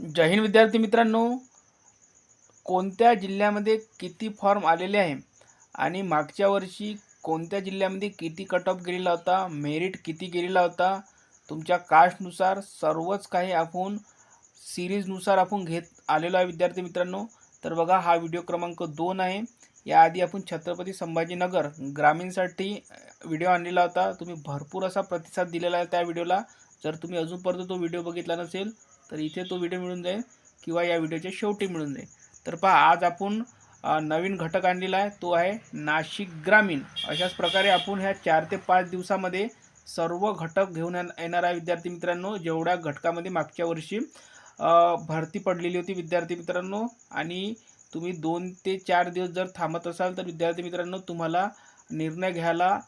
जय हिंद विद्यार्थी मित्रांनो. कोणत्या जिल्ह्यामध्ये किती फॉर्म आलेले आहे? आणि मागच्या वर्षी कोणत्या जिल्ह्यामध्ये किती कट ऑफ गेलेला होता? मेरिट किती गेलेला होता? तुमच्या कास्टनुसार सर्वच काही आपण सिरीजनुसार आपण घेत आलेलो आहे विद्यार्थी मित्रांनो. तर बघा हा व्हिडिओ क्रमांक दोन आहे. याआधी आपण छत्रपती संभाजीनगर ग्रामीणसाठी व्हिडिओ आणलेला होता. तुम्ही भरपूर असा प्रतिसाद दिलेला आहे त्या व्हिडिओला जर तुम्ही अजूनपर्यंत तो व्हिडिओ बघितला नसेल तर इथे तो व्हिडिओ मिळून जाईल किंवा या व्हिडिओच्या शेवटी मिळून जाईल. तर पहा आज आपण नवीन घटक आणलेला आहे. तो आहे नाशिक ग्रामीण. अशाच प्रकारे आपण ह्या चार ते पाच दिवसामध्ये सर्व घटक घेऊन येणार आहे विद्यार्थी मित्रांनो. जेवढ्या घटकामध्ये मागच्या वर्षी भरती पडलेली होती विद्यार्थी मित्रांनो आणि तुम्ही दोन ते चार दिवस जर थांबत असाल तर विद्यार्थी मित्रांनो तुम्हाला निर्णय घ्यायला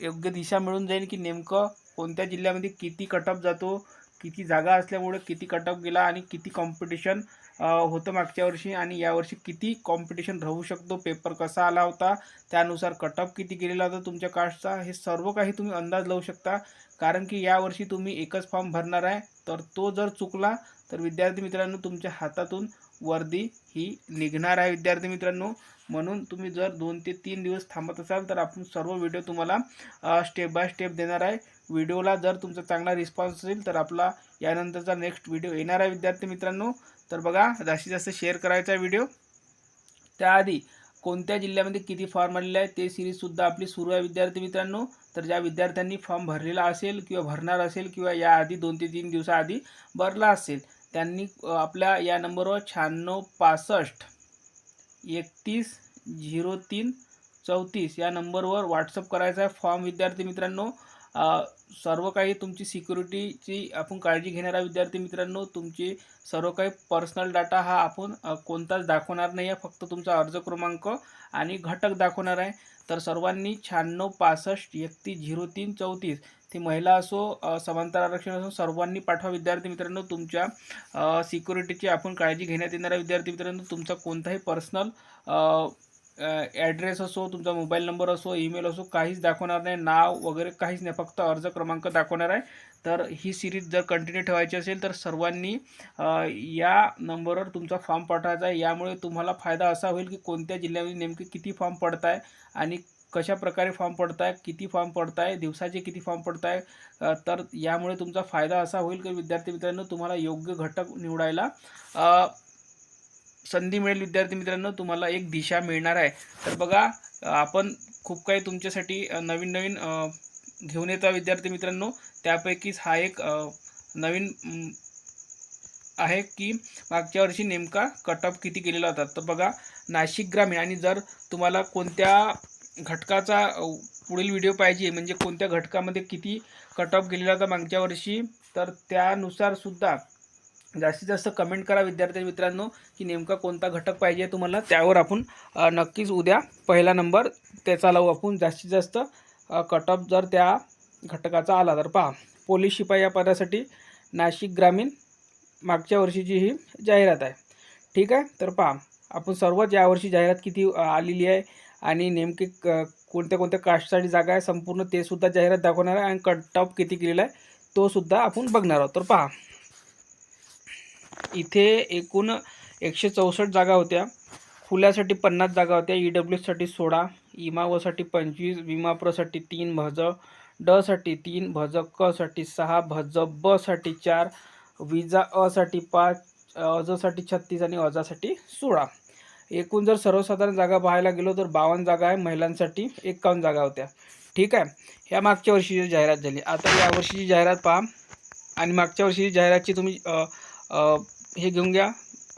योग्य दिशा मिळून जाईल की नेमकं कोणत्या जिल्ह्यामध्ये किती कटअप जातो किती जागा असल्यामुळे किती कट ऑफ गेला आणि किती कॉम्पिटिशन होतं मागच्या वर्षी आणि यावर्षी किती कॉम्पिटिशन राहू शकतो? पेपर कसा आला होता? त्यानुसार कट ऑफ किती गेलेला होता तुमच्या कास्टचा हे सर्व काही तुम्ही अंदाज लावू शकता. कारण की यावर्षी तुम्ही एकच फॉर्म भरणार आहे. तर तो जर चुकला तर विद्यार्थी मित्रांनो तुमच्या हातातून वर्दी ही निघणार आहे विद्यार्थी मित्रांनो. म्हणून तुम्ही जर दोन ते तीन दिवस थांबत असाल तर आपण सर्व व्हिडिओ तुम्हाला स्टेप बाय स्टेप देणार आहे. व्हिडिओला जर तुमचा चांगला रिस्पॉन्स असेल तर आपला यानंतरचा नेक्स्ट व्हिडिओ येणार आहे विद्यार्थी मित्रांनो. तर बघा जास्तीत जास्त शेअर करायचा व्हिडिओ त्याआधी कोणत्या जिल्ह्यामध्ये किती फॉर्म आलेले आहे ते सिरीजसुद्धा आपली सुरू आहे विद्यार्थी मित्रांनो. तर ज्या विद्यार्थ्यांनी फॉर्म भरलेला असेल किंवा भरणार असेल किंवा याआधी दोन ते तीन दिवसाआधी भरला असेल त्यांनी आपल्या या नंबरवर शहाण्णव पासष्ट एकतीस झिरो तीन चौतीस या नंबरवर व्हॉट्सअप करायचा आहे फॉर्म विद्यार्थी मित्रांनो. सर्व काही तुमची सिक्युरिटीची आपण काळजी घेणारा विद्यार्थी मित्रांनो तुमची सर्व काही पर्सनल डाटा हा आपण कोणताच दाखवणार नाही आहे फक्त तुमचा अर्ज क्रमांक आणि घटक दाखवणार आहे. तर सर्वांनी शहाण्णव पासष्ट एकतीस झिरो तीन चौतीस ती महिला असो समांतर आरक्षण असो सर्वांनी पाठवा विद्यार्थी मित्रांनो. तुमच्या सिक्युरिटीची आपण काळजी घेण्यात येणारा विद्यार्थी मित्रांनो तुमचा कोणताही पर्सनल ॲड्रेस असो तुमचा मोबाईल नंबर असो ईमेल असो काहीच दाखवणार नाही. नाव वगैरे काहीच नाही. फक्त अर्ज क्रमांक दाखवणार आहे. तर ही सिरीज जर कंटिन्यू ठेवायची असेल तर सर्वांनी या नंबरवर तुमचा फॉर्म पाठवायचा आहे. यामुळे तुम्हाला फायदा असा होईल की कोणत्या जिल्ह्यामध्ये नेमके किती फॉर्म पडत आहे आणि कशा प्रकारे फॉर्म पडत आहे किती फॉर्म पडत आहे दिवसाचे किती फॉर्म पडत आहे तर यामुळे तुमचा फायदा असा होईल की विद्यार्थी मित्रांनो तुम्हाला योग्य घटक निवडायला संधी मिळेल विद्यार्थी मित्रांनो तुम्हाला एक दिशा मिळणार आहे. तर बघा आपण खूप काही तुमच्यासाठी नवीन नवीन घेऊन येतो विद्यार्थी मित्रांनो. त्यापैकीच हा एक नवीन आहे की मागच्या वर्षी नेमका कट ऑफ किती गेलेला होता. तर बघा नाशिक ग्रामीण आणि जर तुम्हाला कोणत्या घटकाचा पुढील व्हिडिओ पाहिजे म्हणजे कोणत्या घटकामध्ये किती कट ऑफ गेलेला होता मागच्या वर्षी तर त्यानुसार सुद्धा जास्तीत जास्त कमेंट करा विद्यार्थी मित्रांनो की नेमका कोणता घटक पाहिजे तुम्हाला? त्यावर आपण नक्कीच उद्या पहिला नंबर त्याचा लावू आपण. जास्तीत जास्त कट ऑफ जर त्या घटकाचा आला तर पहा. पोलीस शिपाई या पदासाठी नाशिक ग्रामीण मागच्या वर्षीची ही जाहिरात आहे. ठीक आहे? तर पहा आपण सर्वच यावर्षी जाहिरात किती आलेली आहे आणि नेमके क कोणत्या कोणत्या कास्टसाठी जागा आहे संपूर्ण ते सुद्धा जाहिरात दाखवणार आहे आणि कट ऑफ किती केलेला आहे तो सुद्धा आपण बघणार आहोत. तर पहा इथे एकूण एकशे चौसष्ट जागा होत्या. खुल्यासाठी पन्नास जागा होत्या. ई डब्ल्यूसाठी सोळा इमावसाठी पंचवीस विमाप्रसाठी तीन भज डसाठी तीन भज क साठी सहा भज बसाठी चार विजा अ साठी पाच अजसाठी छत्तीस आणि अजासाठी सोळा. एकूण जर सर्वसाधारण जागा पाहायला गेलो तर बावन्न जागा आहे महिलांसाठी एकावन्न जागा होत्या. ठीक आहे? ह्या मागच्या वर्षीची जाहिरात झाली. आता या वर्षीची जाहिरात पहा. आणि मागच्या वर्षीची जाहिरातची तुम्ही हे घेऊन घ्या.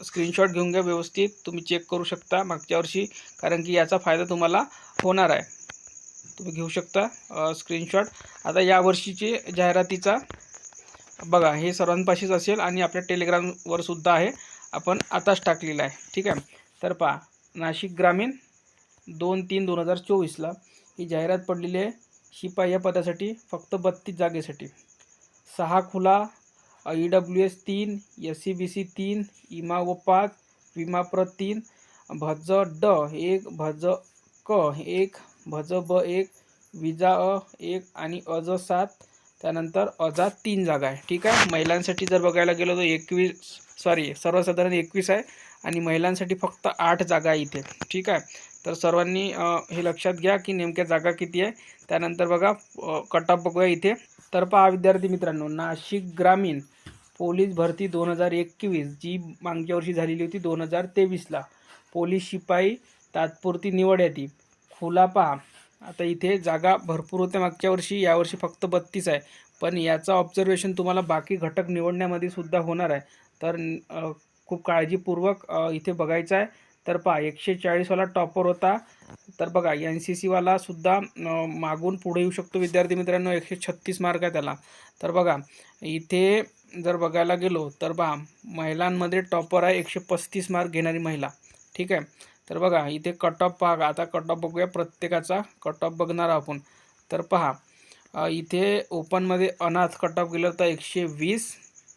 स्क्रीनशॉट घेऊन घ्या व्यवस्थित. तुम्ही चेक करू शकता मागच्या वर्षी कारण की याचा फायदा तुम्हाला होणार आहे. तुम्ही घेऊ शकता स्क्रीनशॉट आता यावर्षीचे जाहिरातीचा बघा हे सर्वांपाशीच असेल आणि आपल्या टेलिग्रामवर सुद्धा आहे. आपण आताच टाकलेला आहे. ठीक आहे? तर पहा नाशिक ग्रामीण दोन तीन दोन हजार चोवीसला ही जाहिरात पडलेली आहे. शिपाई या पदासाठी फक्त बत्तीस जागेसाठी. सहा खुला ई डब्ल्यू एस तीन एस सी बी सी तीन इमा व पाच विमाप्र तीन भज ड एक भज क एक भज ब एक विजा अ एक आणि अज सात. त्यानंतर अजा तीन जागा आहे. ठीक आहे? महिलांसाठी जर बघायला गेलो तर एकवीस सॉरी सर्वसाधारण एकवीस आहे आणि महिलांसाठी फक्त आठ जागा आहे इथे. ठीक आहे? तर सर्वांनी हे लक्षात घ्या की नेमक्या जागा किती आहे. त्यानंतर बघा कट ऑफ बघूया इथे. तर पहा विद्यार्थी मित्रांनो नाशिक ग्रामीण पोलीस भरती दोन हजार एकवीस जी मागच्या वर्षी झालेली होती दोन हजार तेवीसला. पोलीस शिपाई तात्पुरती निवड यादी खुला पहा. आता इथे जागा भरपूर होत्या मागच्या वर्षी यावर्षी फक्त बत्तीस आहे. पण याचा ऑब्झर्वेशन तुम्हाला बाकी घटक निवडण्यामध्ये सुद्धा होणार आहे. तर खूप काळजीपूर्वक इथे बघायचं आहे. तर पहा एकशे चाळीसवाला टॉपर होता. तर बघा एन सी सीवाला सुद्धा मागून पुढे येऊ शकतो विद्यार्थी मित्रांनो एकशे छत्तीस मार्क आहे त्याला. तर बघा इथे जर बघायला गेलो तर पहा महिलांमध्ये टॉपर आहे एकशे पस्तीस मार्क घेणारी महिला. ठीक आहे? तर बघा इथे कट ऑफ पहा आता कट ऑफ बघूया प्रत्येकाचा. कट ऑफ बघणार आपण. तर पहा इथे ओपनमध्ये अनाथ कट ऑफ गेलं तर एकशे वीस.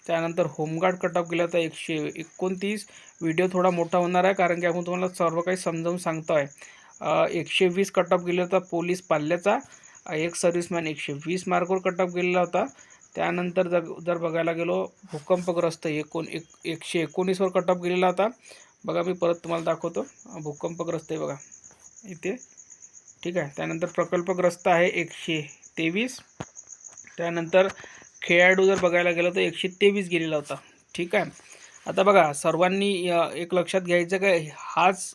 त्यानंतर होमगार्ड कट ऑफ गेला तर एकशे एकोणतीस. व्हिडिओ थोडा मोठा होणार आहे कारण की आपण तुम्हाला सर्व काही समजावून सांगतो आहे एकशे वीस कट ऑफ गेलं तर पोलीस पाल्याचा. एक सर्व्हिसमॅन एकशे वीस मार्कवर कट ऑफ गेलेला होता. त्यानंतर जर जर बघायला गेलो भूकंपग्रस्त एकोण एक एकशे एकोणीसवर कट ऑफ गेलेला होता. बघा मी परत तुम्हाला दाखवतो. भूकंपग्रस्त आहे बघा. इथे. ठीक आहे. त्यानंतर प्रकल्पग्रस्त आहे एकशे तेवीस. त्यानंतर खेळाडू जर बघायला गेलं तर एकशे तेवीस गेलेला होता. ठीक आहे. आता बघा सर्वांनी एक लक्षात घ्यायचं काय? हाच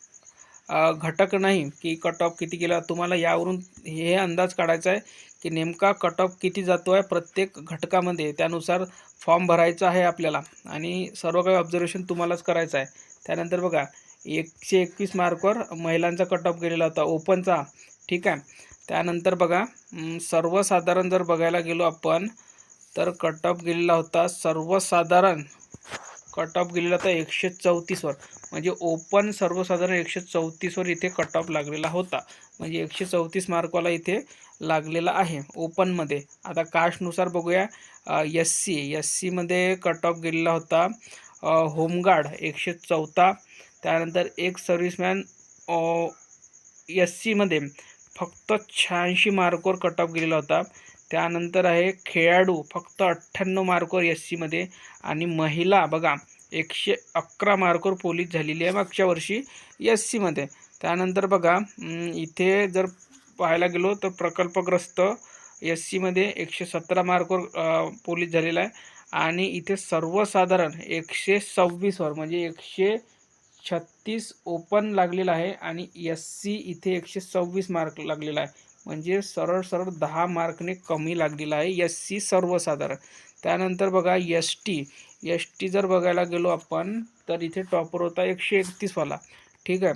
घटक नाही की कट ऑफ किती गेला तुम्हाला यावरून हे अंदाज काढायचा आहे की नेमका कट ऑफ किती जातो आहे प्रत्येक घटकामध्ये. त्यानुसार फॉर्म भरायचा आहे आपल्याला. आणि सर्व काही ऑब्झर्वेशन तुम्हालाच करायचं आहे. त्यानंतर बघा एकशे एकवीस मार्कवर महिलांचा कट ऑफ गेलेला होता ओपनचा. ठीक आहे? त्यानंतर बघा सर्वसाधारण जर बघायला गेलो आपण तर कट ऑफ गेलेला होता सर्वसाधारण कट ऑफ गेलेला होता एकशे चौतीसवर म्हणजे ओपन सर्वसाधारण एकशे चौतीसवर इथे कट ऑफ लागलेला होता. म्हणजे एकशे चौतीस मार्कवाला इथे लागलेला आहे ओपनमध्ये आता कास्टनुसार बघूया. एस सी एस सीमध्ये कट ऑफ गेलेला होता. होमगार्ड एकशे चौथा त्यानंतर एक सर्व्हिसमॅन एस सीमध्ये फक्त शहाऐंशी मार्कवर कट ऑफ गेलेला होता. त्यानंतर आहे खेळाडू फक्त अठ्ठ्याण्णव मार्कवर एस सीमध्ये आणि महिला बघा एकशे अकरा मार्कवर पोलीस झालेली आहे मागच्या वर्षी एस सीमध्ये त्यानंतर बघा इथे जर पाहायला गेलो तर प्रकल्पग्रस्त एस सीमध्ये एकशे सतरा मार्कवर पोलीस झालेला आहे. आणि इथे सर्वसाधारण एकशे सव्वीसवर म्हणजे एकशे छत्तीस ओपन लागलेला आहे आणि एस सी इथे एकशे सव्वीस मार्क लागलेला आहे. म्हणजे सरळ सरळ दहा मार्कने कमी लागलेला आहे. एस सी सर्वसाधारण. त्यानंतर बघा एस टी एस टी जर बघायला गेलो आपण तर इथे टॉपर होता एकशे एकतीसवाला ठीक आहे?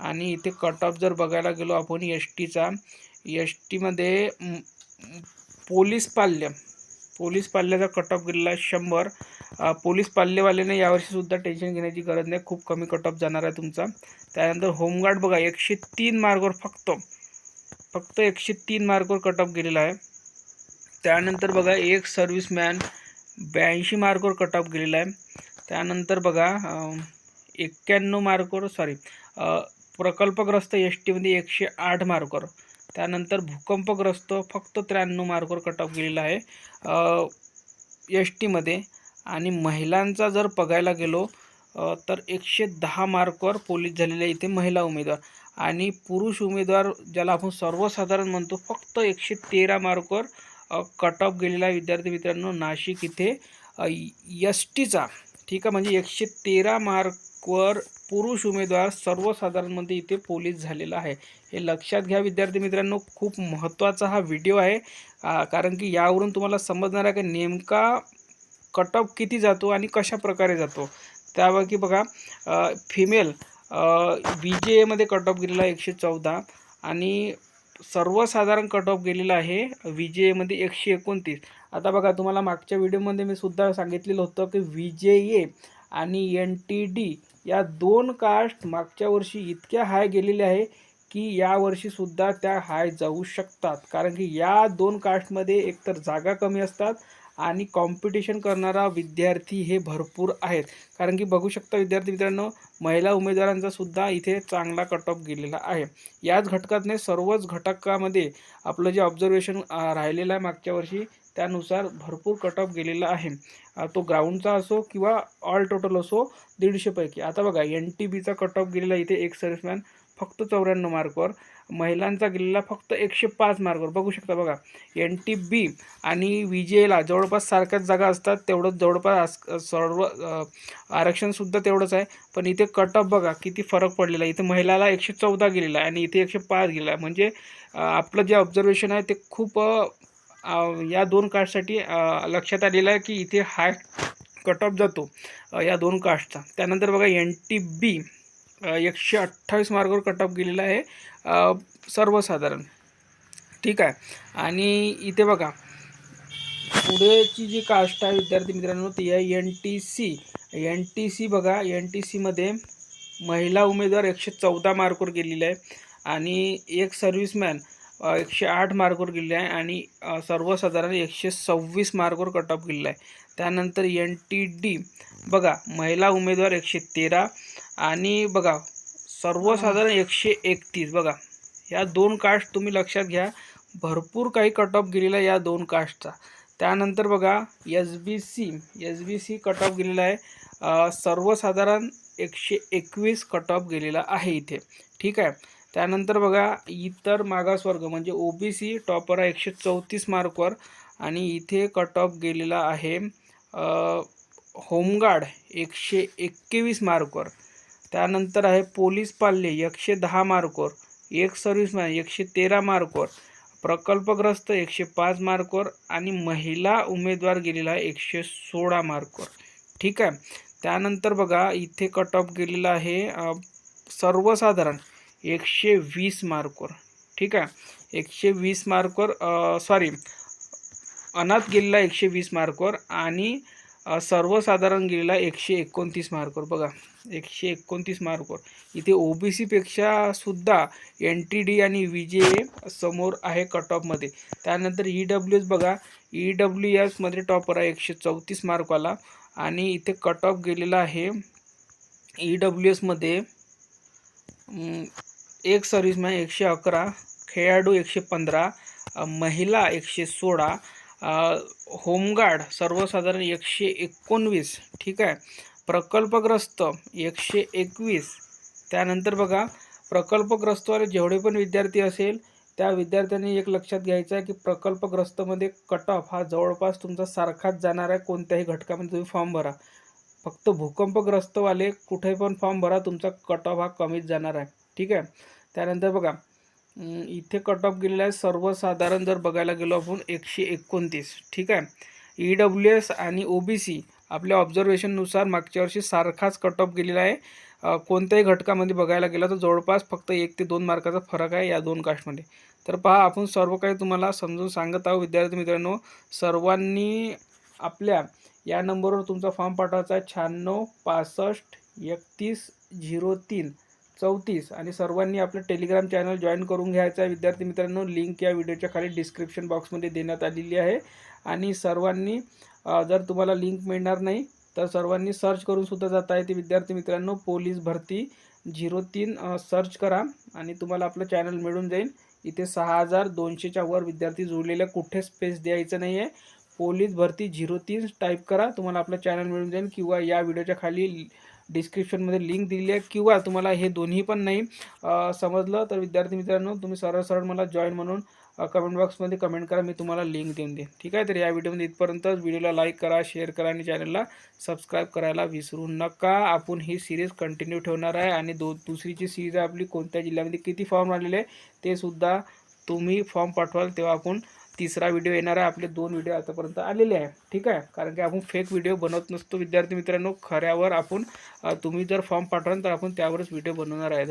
आणि इथे कट ऑफ जर बघायला गेलो आपण एस टीचा एस टीमध्ये पोलीस पाल्य. पोलीस पाल्याचा कट ऑफ गेलेला आहे शंभर. पोलीस पाल्यवाल्याने यावर्षीसुद्धा टेन्शन घेण्याची गरज नाही. खूप कमी कट ऑफ जाणार आहे तुमचा. त्यानंतर होमगार्ड बघा एकशे तीन मार्कवर फक्त. फक्त एकशे तीन मार्कवर कट ऑफ गेलेला आहे. त्यानंतर बघा एक सर्व्हिसमॅन ब्याऐंशी मार्कवर कट ऑफ गेलेला आहे. त्यानंतर बघा एक्क्याण्णव मार्कवर सॉरी प्रकल्पग्रस्त एस टीमध्ये एकशे आठ मार्कवर. त्यानंतर भूकंपग्रस्त फक्त त्र्याण्णव मार्कवर कट ऑफ गेलेला आहे. एस टीमध्ये आणि महिलांचा जर बघायला गेलो तर एकशे दहा मार्कवर पोलीस झालेले इथे महिला उमेदवार. आणि पुरुष उमेदवार ज्याला आपण सर्वसाधारण म्हणतो फक्त एकशे तेरा मार्कवर कट ऑफ गेलेला विद्यार्थी मित्रांनो नाशिक इथे. एस टीचा ठीक आहे म्हणजे एकशे तेरा मार्कवर पुरुष उमेदवार सर्वसाधारणमध्ये इथे पोलीस झालेला आहे. हे लक्षात घ्या विद्यार्थी मित्रांनो खूप महत्त्वाचा हा व्हिडिओ आहे. कारण की यावरून तुम्हाला समजणार आहे की नेमका कट ऑफ किती जातो आणि कशा प्रकारे जातो. त्यापैकी बघा फिमेल बी जे एमध्ये कट ऑफ गेलेला आहे एकशे चौदा आणि सर्वसाधारण कट ऑफ गेलेला आहे व्ही जे एमध्ये एकशे एकोणतीस. आता बघा तुम्हाला मागच्या व्हिडिओमध्ये मी सुद्धा सांगितलेलं होतं की व्ही जे ए आणि एन टी डी या दोन कास्ट मागच्या वर्षी इतक्या हाय गेलेल्या आहे की यावर्षीसुद्धा त्या हाय जाऊ शकतात. कारण की या दोन कास्टमध्ये एकतर जागा कमी असतात आणि कॉम्पिटिशन करणारा विद्यार्थी हे भरपूर आहेत. कारण की बघू शकता विद्यार्थी मित्रांनो महिला उमेदवारांचा सुद्धा इथे चांगला कट ऑफ गेलेला आहे. याच घटकातने सर्वच घटकामध्ये आपलं जे ऑब्झर्वेशन राहिलेलं आहे मागच्या वर्षी त्यानुसार भरपूर कट ऑफ गेलेला आहे. तो ग्राउंडचा असो किंवा ऑल टोटल असो दीडशेपैकी आता बघा एन टी बीचा कट ऑफ गेलेला इथे एक सर्व्हिसमॅन फक्त चौऱ्याण्णव मार्कवर महिलांचा गेलेला फक्त एकशे पाच मार्कवर बघू शकता बघा एन टी बी आणि व्ही जी एला जवळपास सारख्याच जागा असतात तेवढंच जवळपास सर्व आरक्षणसुद्धा तेवढंच आहे. पण इथे कट ऑफ बघा किती फरक पडलेला आहे. इथे महिलाला एकशे चौदा गेलेला आहे आणि इथे एकशे पाच गेलेला आहे. म्हणजे आपलं जे ऑब्झर्वेशन आहे ते खूप या दोन कास्टसाठी लक्षात आलेलं आहे की इथे हाय कट ऑफ जातो या दोन कास्टचा त्यानंतर बघा एन टी बी एकशे अठ्ठावीस मार्कवर कट ऑफ गेलेला आहे. सर्वसाधारण. ठीक आहे. आणि इथे बघा. पुढेची जी कास्ट आहे विद्यार्थी मित्रांनो ती आहे N T C N T C बघा. एन टी सीमध्ये महिला उमेदवार एकशे चौदा मार्कवर गेलेली आहे. आणि एक सर्व्हिसमॅन एकशे आठ मार्कवर गेलेले आहे आणि सर्वसाधारण एकशे सव्वीस मार्कवर कट ऑफ गेलेला आहे. त्यानंतर एन टी डी बघा महिला उमेदवार एकशे तेरा आणि बघा सर्वसाधारण एकशे एकतीस बघा. या दोन कास्ट तुम्ही लक्षात घ्या. भरपूर काही कट ऑफ गेलेला आहे या दोन कास्टचा त्यानंतर बघा S B C S B C cut off गेलेला आहे. सर्वसाधारण एकशे एकवीस कट ऑफ गेलेला आहे इथे. ठीक आहे? त्यानंतर बघा इतर मागासवर्ग म्हणजे ओ बी सी टॉपर आहे एकशे चौतीस मार्कवर आणि इथे कट ऑफ गेलेला आहे. होमगार्ड एकशे एक्केवीस मार्कवर त्यानंतर आहे पोलीस पाल्य एकशे दहा मार्कवर एक सर्व्हिसमॅन एकशे तेरा मार्कवर प्रकल्पग्रस्त एकशे पाच मार्कवर आणि महिला उमेदवार गेलेला आहे एकशे सोळा मार्कवर ठीक आहे? त्यानंतर बघा इथे कट ऑफ गेलेला आहे सर्वसाधारण. एकशे वीस मार्कवर. ठीक आहे? एकशे वीस मार्कवर सॉरी अनाथ गेलेला एकशे वीस मार्कवर आणि सर्वसाधारण गेलेला एकशे एकोणतीस मार्कवर. बघा एकशे एकोणतीस मार्कवर. इथे ओ बी सीपेक्षा सुद्धा एन टी डी आणि व्ही जे समोर आहे कट ऑफमध्ये त्यानंतर ई डब्ल्यू एस बघा ई डब्ल्यू एसमध्ये टॉपर आहे एकशे चौतीस मार्कवाला आणि इथे कट ऑफ गेलेला आहे ई डब्ल्यू एसमध्ये एक सर्व्हिसमॅन एकशे अकरा खेळाडू एकशे पंधरा महिला एकशे सोळा होमगार्ड सर्वसाधारण एकशे एकोणवीस ठीक आहे? प्रकल्पग्रस्त एकशे एकवीस. त्यानंतर बघा प्रकल्पग्रस्तवाले जेवढे पण विद्यार्थी असेल त्या विद्यार्थ्यांनी एक लक्षात घ्यायचं आहे की प्रकल्पग्रस्तमध्ये कट ऑफ हा जवळपास तुमचा सारखाच जाणार आहे कोणत्याही घटकामध्ये तुम्ही फॉर्म भरा. फक्त भूकंपग्रस्तवाले कुठे पण फॉर्म भरा तुमचा कट ऑफ हा कमीच जाणार आहे. ठीक आहे? त्यानंतर बघा इथे कट ऑफ गेलेला आहे. सर्वसाधारण जर बघायला गेलो आपण एकशे एकोणतीस. ठीक आहे? ई डब्ल्यू एस आणि ओ बी सी आपल्या ऑब्झर्वेशननुसार मागच्या वर्षी सारखाच कट ऑफ गेलेला आहे. कोणत्याही घटकामध्ये बघायला गेला तर जवळपास फक्त एक ते दोन मार्काचा फरक आहे या दोन कास्टमध्ये तर पहा आपण सर्व काही तुम्हाला समजून सांगत आहोत विद्यार्थी मित्रांनो. सर्वांनी आपल्या या नंबरवर तुमचा फॉर्म पाठवायचा आहे. शहाण्णव पासष्ट एकतीस झिरो तीन. चौतीस. आणि सर्वांनी आपलं टेलिग्राम चॅनल जॉईन करून घ्यायचं आहे. विद्यार्थी मित्रांनो लिंक या व्हिडिओच्या खाली डिस्क्रिप्शन बॉक्समध्ये देण्यात आलेली आहे. आणि सर्वांनी जर तुम्हाला लिंक मिळणार नाही तर सर्वांनी सर्च करून सुद्धा जाता येते. विद्यार्थी मित्रांनो पोलीस भरती झिरो तीन सर्च करा आणि तुम्हाला आपलं चॅनल मिळून जाईल. इथे सहा हजार दोनशेच्या वर विद्यार्थी जुळलेल्या कुठे स्पेस द्यायचं नाही आहे पोलीस भरती झिरो तीन टाईप करा तुम्हाला आपलं चॅनल मिळून जाईल. किंवा या व्हिडिओच्या खाली डिस्क्रिप्शनमध्ये लिंक दिली आहे. किंवा तुम्हाला हे दोन्ही पण नाही समजलं तर विद्यार्थी मित्रांनो तुम्ही सरळ सरळ मला जॉईन म्हणून कमेंट बॉक्समध्ये कमेंट करा. मी तुम्हाला लिंक देऊन देईन. ठीक आहे? तर या व्हिडिओमध्ये इथपर्यंतच व्हिडिओला लाईक करा शेअर करा आणि चॅनलला सबस्क्राईब करायला विसरू नका. आपण ही सिरीज कंटिन्यू ठेवणार आहे आणि दो दुसरीची सिरीज आहे आपली कोणत्या जिल्ह्यामध्ये किती फॉर्म आलेले आहे ते सुद्धा तुम्ही फॉर्म पाठवाल तेव्हा आपण तिसरा व्हिडिओ येणार आहे. आपले दोन व्हिडिओ आतापर्यंत आलेले आहे. ठीक आहे? कारण की आपण फेक व्हिडिओ बनवत नसतो. विद्यार्थी मित्रांनो खऱ्यावर आपण तुम्ही जर फॉर्म पाठवाल तर आपण त्यावरच व्हिडिओ बनवणार आहे. धन्यवाद.